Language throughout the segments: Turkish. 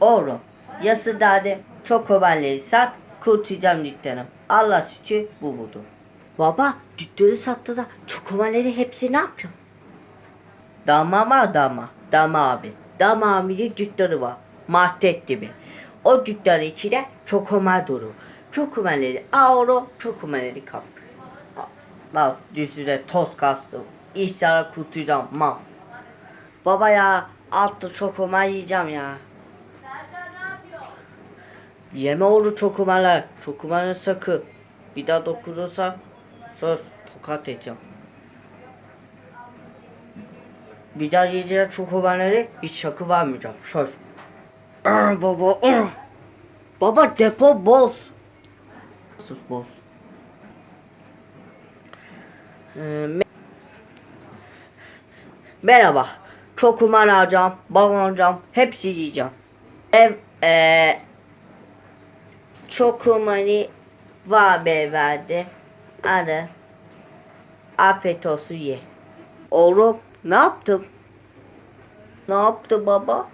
Oğlum yası dade çok haberleri sat kurtulacağım dükkanım. Allah sütü bu budur. Baba dükkanı sattı da çokomaleri hepsi ne yapacağım? Dama var dama. Dama abi. Dama abinin dükkanı var. Market gibi. O dükkanın içine çokoma dolu. Çokomaleri avro, çokomaleri kap. Bak düzüne toz kastım. İnşallah kurtulacağım mal. Baba ya altta çokoma yiyeceğim ya. Yeme oğlu çokumalar. Çokumanın sakı. Bir daha dokunursa söz tokat edeceğim. Bir daha yiyeceğim çokumaları hiç sakı vermeyeceğim. Söz. Aa, baba. aa. Baba depo boz. Sus boz. Ee, me- Merhaba. Çokuman alacağım, babam alacağım, hepsi yiyeceğim. Ev, eee Çokumani var verdi. Hadi. Afiyet olsun ye. Oğlum ne yaptım? Ne yaptı baba?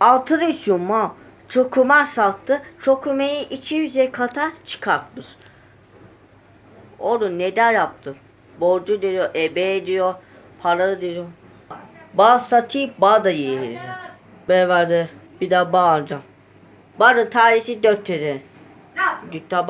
Altı istiyorum ha. Çokuma sattı. Çokumayı iki yüze kata çıkartmış. Oğlum neden yaptım? Borcu diyor, ebe diyor, para diyor. Bağ satayım, bağ da. Ben vardı, bir daha bağ alacağım. Bana tanesi dört lira. Dükkan